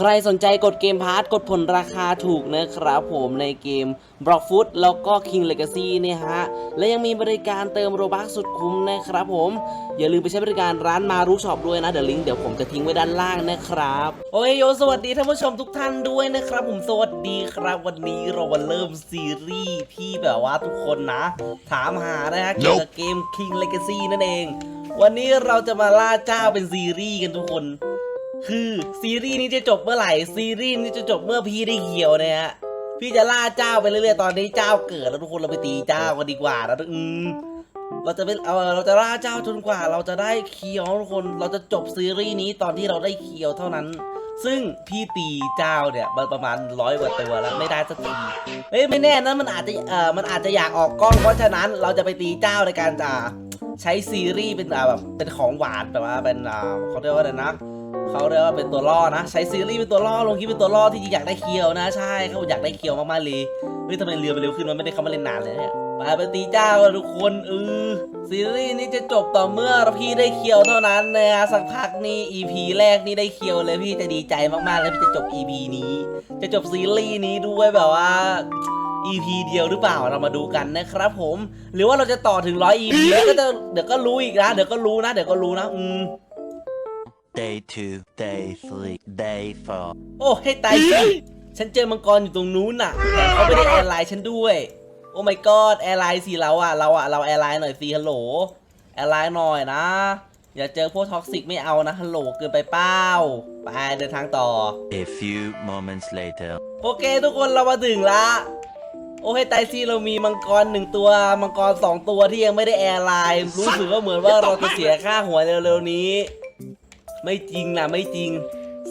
ใครสนใจกดเกมพาร์ทกดผลราคาถูกนะครับผมในเกม b l o c k f o o t แล้วก็ King Legacy เนี่ยฮะ และยังมีบริการเติมโรบัคสุดคุ้มนะครับผม อย่าลืมไปใช้บริการร้านมารู้ช็อปด้วยนะ เดี๋ยวลิงก์เดี๋ยวผมจะทิ้งไว้ด้านล่างนะครับ โอ้ยโยสวัสดีท่านผู้ชมทุกท่านด้วยนะครับ ผมสวัสดีครับวันนี้เรามาเริ่มซีรีส์ที่แบบว่าทุกคนนะ ถามหานะฮะเกี่ยวกับเกม King Legacy นั่นเอง วันนี้เราจะมาล่าเจ้าเป็นซีรีส์กันทุกคน คือซีรีส์นี้จะจบเมื่อไหร่ ซีรีส์นี้จะจบเมื่อพี่ได้เขียวเนี่ยฮะพี่จะล่าเจ้าไปเรื่อยๆตอนนี้เจ้าเกิดแล้วทุกคนเราไปตีเจ้ากันดีกว่านะอืมเราจะไปเอาเราจะล่าเจ้าจนกว่า เราจะได้เคียวทุกคนเราจะจบซีรีส์นี้ตอนที่เราได้เคียวเท่านั้น ซึ่งพี่ตีเจ้าเนี่ยมันประมาณร้อยกว่าตัวแล้วไม่ได้สักทีเฮ้ยไม่แน่นะมันอาจจะเอ่อมันอาจจะอยากออกกล้องเพราะฉะนั้นเราจะไปตีเจ้าในการจะใช้ซีรีส์เป็นแบบเป็นของหวานแบบว่าเป็นเขาเรียกว่าอะไรนะ เขาเรียกว่าเป็นตัวล่อนะ ใช้ซีรีส์เป็นตัวล่อลงคลิปเป็นตัวล่อที่อยากได้เคียวนะใช่เขาอยากได้เคียวมากๆเลยเฮ้ยทำไมเรือไปเร็วขึ้นมันไม่ได้เข้ามาเล่นนานเลยเนี่ยปไปตีเจ้าทุกคนเออซีรีส์นี้จะจบต่อเมื่อพี่ได้เคียวเท่านั้นนะฮะสักพักนี้ EP แรกนี่ได้เคียวเลยพี่จะดีใจมากๆแล้วพี่จะจบ EP นี้ จะจบซีรีส์นี้ด้วยแบบว่า EP เดียวหรือเปล่าเรามาดูกันนะครับผม หรือว่าเราจะต่อถึงร้อย EP แล้วก็จะเดี๋ยวก็รู้อีกนะเดี๋ยวก็รู้นะเดี๋ยวก็รู้นะอืม Day two, day three, day four. โอ้ให้ตายสิฉันเจอมังกรอยู่ตรงนู้นน่ะแถมเขาไม่ได้แอร์ไลน์ฉันด้วย โอ้ my god แอร์ไลน์สิเราอะเราอะเราแอร์ไลน์หน่อยสิฮัลโหลแอร์ไลน์หน่อยนะ อย่าเจอพวกท็อกซิกไม่เอานะฮัลโหลเกินไปเป้าไปเดินทางต่อ A few moments later. โอเคทุกคนเรามาถึงละโอ้ให้ตายสิเรามีมังกรหนึ่งตัวมังกรสองตัวที่ยังไม่ได้แอร์ไลน์รู้สึกว่าเหมือนว่าเราจะเสียค่าหัวเร็วๆนี้ ไม่จริงนะไม่จริง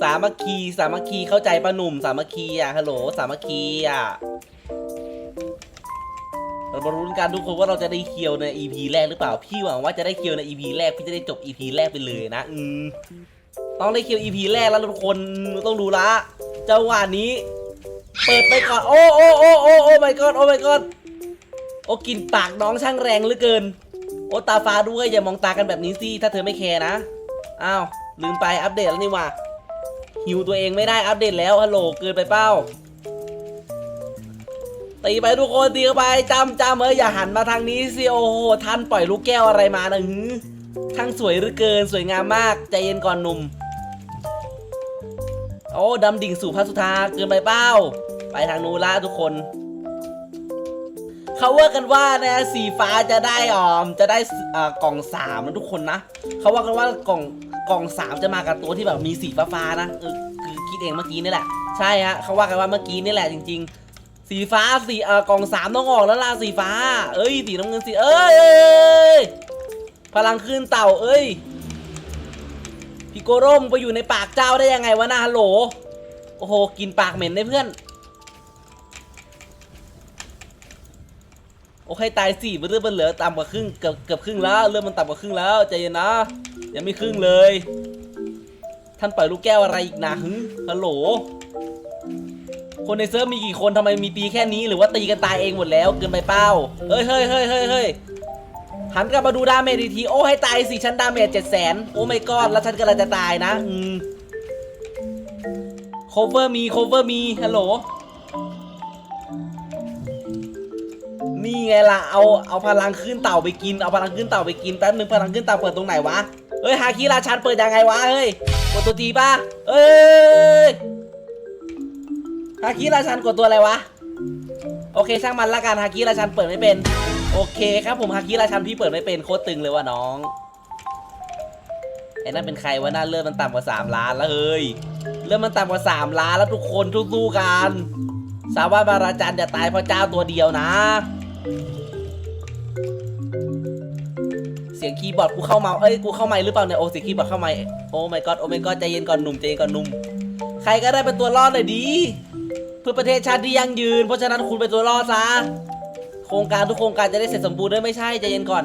สามัคคีสามัคคีเข้าใจปะหนุ่ม สามัคคีอะฮัลโหลสามัคคีอะเรามาลุ้นกันทุกคนว่าเราจะได้เคียวใน EP แรกหรือเปล่า พี่หวังว่าจะได้เคียวใน EP แรก พี่จะได้จบ EP แรกไปเลยนะ อืมต้องได้เคียว EP แรกแล้วทุกคนต้องดูละจังหวะนี้ เปิดไปก่อน โอ้โอ้โอ้โอ้โอ้ my god โอ้ my god โอ้กินปากน้องช่างแรงเหลือเกิน โอ้ตาฟ้าด้วยอย่ามองตากันแบบนี้สิถ้าเธอไม่แคร์นะ อ้าว ลืมไปอัปเดตแล้วนี่ว่าหิวตัวเองไม่ได้อัปเดตแล้วฮัลโหลเกินไปเป้าตีไปทุกคนตีไปจำจำเอ้ยอย่าหันมาทางนี้สิโอ้โหท่านปล่อยลูกแก้วอะไรมานะหือช่างสวยหลือเกินสวยงามมากใจเย็นก่อนหนุ่มโอ้ดำดิ่งสู่พระสุธาเกินไปเป้า ไปทางนู้นละทุกคนเขาว่ากันว่านะสีฟ้าจะได้ออมจะได้อ่อกล่องสามนะทุกคนนะเขาว่ากันว่ากล่อง กล่องสามจะมากับตัวที่แบบมีสีฟ้าๆนะเออคือคิดเองเมื่อกี้นี่แหละ ใช่ฮะเขาว่ากันว่าเมื่อกี้นี่แหละจริง ๆ สีฟ้าสีเอ่อกล่องสามต้องออกแล้วล่ะสีฟ้า เอ้ยสีน้ำเงินสีเอ้ยเอ้ยพลังขึ้นเต่าเอ้ยพี่โกโร่มไปอยู่ในปากเจ้าได้ยังไงวะนะฮัลโหลโอ้โหกินปากเหม็นได้เพื่อน โอเคตายสี่เรื่องมันเหลือต่ำกว่าครึ่งเกือบเกือบครึ่งแล้วเรื่องมันต่ำกว่าครึ่งแล้วใจเย็นนะ ยังไม่ครึ่งเลย ท่านปล่อยลูกแก้วอะไรอีกนะฮึฮัลโหล คนในเซิร์ฟมีกี่คนทำไมมีตีแค่นี้หรือว่าตีกันตายเองหมดแล้วเกินไปเป้าเฮ้ยเฮ้ยเฮ้ยเฮ้ยเฮ้ยหันกลับมาดูดาเมจอีทีโอ้ให้ตายสิฉันดาเมจเจ็ดแสนโอ้ไม่กอดแล้วฉันกำลังจะตายนะอืม cover มี cover มีฮัลโหลนี่ไงล่ะเอาเอาพลังขึ้นเต่าไปกินเอาพลังขึ้นเต่าไปกินแป๊บนึงพลังขึ้นเต่าเปิดตรงไหนวะ ฮ้ยฮาคิราชันเปิดยังไงวะเฮ้ยกดตัวจีป่ะเอ้ยฮาคิราชันกดตัวอะไรวะโอเคช่างมันละกันฮาคิราชันเปิดไม่เป็น โอเคครับผมฮาคิราชันพี่เปิดไม่เป็นโคตรตึงเลยว่ะน้องไอ้นั่นเป็นใครวะน่าเลื่อนมันต่ำกว่า 3 ล้านแล้วเฮ้ยเลื่อนมันต่ำกว่า 3 ล้านแล้วทุกคนสู้ๆกันสาวาบาราจันจะตายเพราะเจ้าตัวเดียวนะ เสียงคีย์บอร์ดกูเข้ามาเอ้ยกูเข้าไมค์หรือเปล่าเนี่ยโอ้เสียงคีย์บอร์ดเข้าไมค์โอ้ my god โอ้ my god ใจเย็นก่อนหนุ่มใจเย็นก่อนหนุ่มใครก็ได้เป็นตัวรอดหน่อยดี เพื่อประเทศชาติที่ยั่งยืน เพราะฉะนั้นคุณเป็นตัวรอดซะโครงการทุกโครงการจะได้เสร็จสมบูรณ์ด้วยไม่ใช่ใจเย็นก่อน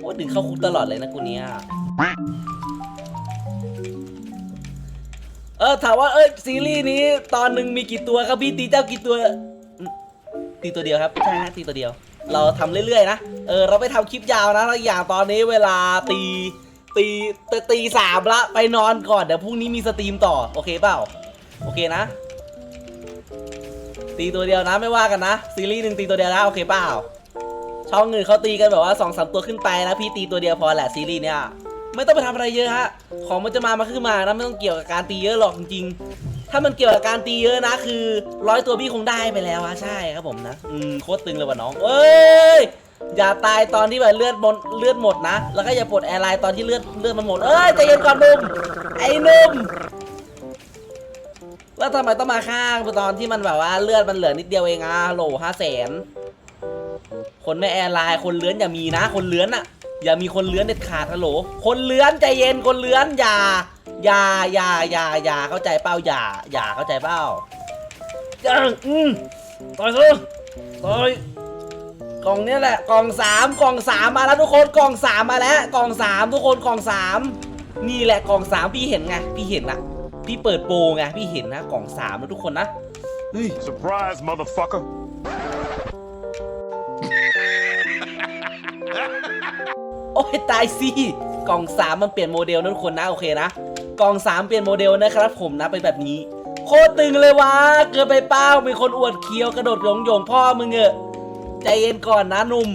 โอ้ดึงเข้าคุกตลอดเลยนะกูเนี้ยเออถามว่าเอ้ยซีรีส์นี้ตอนหนึ่งมีกี่ตัวครับพี่ตีเจ้ากี่ตัว ตีตัวเดียวครับใช่ฮะตีตัวเดียว เราทำเรื่อยๆนะ เออ เราไปทำคลิปยาวนะแล้วอย่างตอนนี้เวลาตีตีตีสามละไปนอนก่อน เดี๋ยวพรุ่งนี้มีสตรีมต่อ โอเคเปล่า โอเคนะ ตีตัวเดียวนะไม่ว่ากันนะ ซีรีส์หนึ่งตีตัวเดียวนะ โอเคเปล่า ช่องอื่นเขาตีกันแบบว่าสองสามตัวขึ้นไปนะ พี่ตีตัวเดียวพอแหละซีรีส์เนี่ย ไม่ต้องไปทำอะไรเยอะฮะ ของมันจะมามาขึ้นมานะไม่ต้องเกี่ยวกับการตีเยอะหรอกจริงๆ ถ้ามันเกี่ยวกับการตีเยอะนะคือร้อยตัวพี่คงได้ไปแล้วอะใช่ครับผมนะอืมโคตรตึงเลยว่ะน้องเอ้ยอย่าตายตอนที่แบบเลือดหมดเลือดหมดนะ แล้วก็อย่าปลดแอร์ไลน์ตอนที่เลือดเลือดมันหมด เอ้ยใจเย็นก่อนหนุ่มไอ้หนุ่มแล้วทำไมต้องมาข้างตอนที่มันแบบว่าเลือดมันเหลือนิดเดียวเองอะโหลห้าแสนคนไม่แอร์ไลน์คนเลื้อนอย่ามีนะ คนเลื้อนอะ อย่ามีคนเลื้อนเด็ดขาดฮัลโหล คนเลื้อนใจเย็นคนเลื้อนอย่าอย่าอย่าอย่าอย่าเข้าใจเป้าอย่าอย่าเข้าใจเป้าอย่าอืมต่อยซื้อต่อยกล่องเนี้ยแหละกล่องสามกล่องสามมาแล้วทุกคนกล่องสามมาแล้วกล่องสามทุกคนกล่องสามนี่แหละกล่องสามพี่เห็นไงพี่เห็นนะพี่เปิดโปรไงพี่เห็นนะกล่องสามนะทุกคนนะเฮ้ย Surprise, motherfucker. อ้ยตายสิกล่องสามมันเปลี่ยนโมเดลนะทุกคนนะโอเคนะกล่องสามเปลี่ยนโมเดลนะครับผมนะเป็นแบบนี้ โคตรตึงเลยวะเกินไปเป้ามีคนอวดเคียวกระโดดหยงหยงพ่อมึงเอะใจเย็นก่อนนะหนุ่ม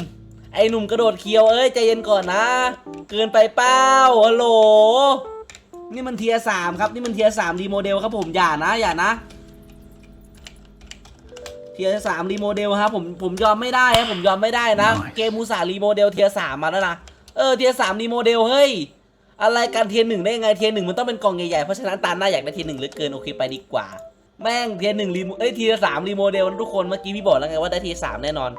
ไอ้หนุ่มกระโดดเคียวเอ้ยใจเย็นก่อนนะ เกินไปเป้าฮัลโหลนี่มันเทียสามครับนี่มันเทียสามรีโมเดลครับผมอย่านะอย่านะเทียสามรีโมเดลครับผมผมยอมไม่ได้ครับผมยอมไม่ได้นะ เกมมูสารีโมเดลเทียสามมาแล้วนะ เออเทียสามรีโมเดลเฮ้ยอะไรการเทียหนึ่งได้ยังไงเทียหนึ่งมันต้องเป็นกล่องใหญ่ๆเพราะฉะนั้นตาหน้าอยากได้เทียหนึ่งเหลือเกินโอเคไปดีกว่า แม่งเทียหนึ่งรีโมเอ้ยเทียสามรีโมเดลทุกคนเมื่อกี้พี่บอกแล้วไงว่าได้เทียสามแน่นอน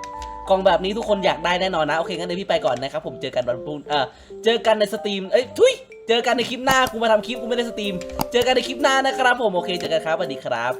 กล่องแบบนี้ทุกคนอยากได้แน่นอนนะโอเคงั้นเดี๋ยวพี่ไปก่อนนะครับผมเจอกันวันพรุ่งเออเจอกันในสตรีมเอ้ยทุยเจอกันในคลิปหน้ากูมาทำคลิปกูไม่ได้สตรีม เจอกันในคลิปหน้านะครับผมโอเคเจอกันครับสวัสดีครับ